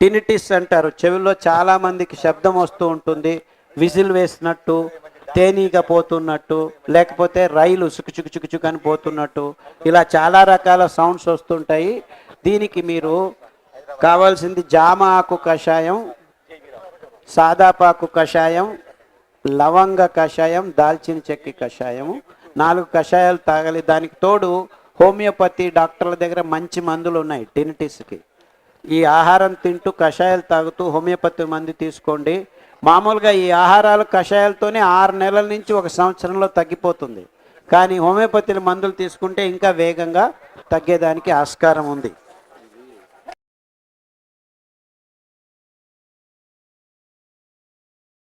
టినిటిస్ అంటారు. చెవిలో చాలా మందికి శబ్దం వస్తూ ఉంటుంది. విజిల్ వేసినట్టు తేనీగా పోతున్నట్టు లేకపోతే రైలు చుకు చుకు చుకు అని పోతున్నట్టు ఇలా చాలా రకాల సౌండ్స్ వస్తుంటాయి. దీనికి మీరు కావాల్సింది జామ ఆకు కషాయం సాదాపాకు కషాయం లవంగ కషాయం దాల్చిన చెక్కి కషాయము. నాలుగు కషాయాలు తాగాలి. దానికి తోడు హోమియోపతి డాక్టర్ల దగ్గర మంచి మందులు ఉన్నాయి టినిటిస్కి. ఈ ఆహారం తింటూ కషాయాలు తాగుతూ హోమియోపతి మందు తీసుకోండి. మామూలుగా ఈ ఆహారాలు కషాయాలతోనే ఆరు నెలల నుంచి ఒక సంవత్సరంలో తగ్గిపోతుంది. కానీ హోమియోపతి మందులు తీసుకుంటే ఇంకా వేగంగా తగ్గేదానికి ఆస్కారం ఉంది.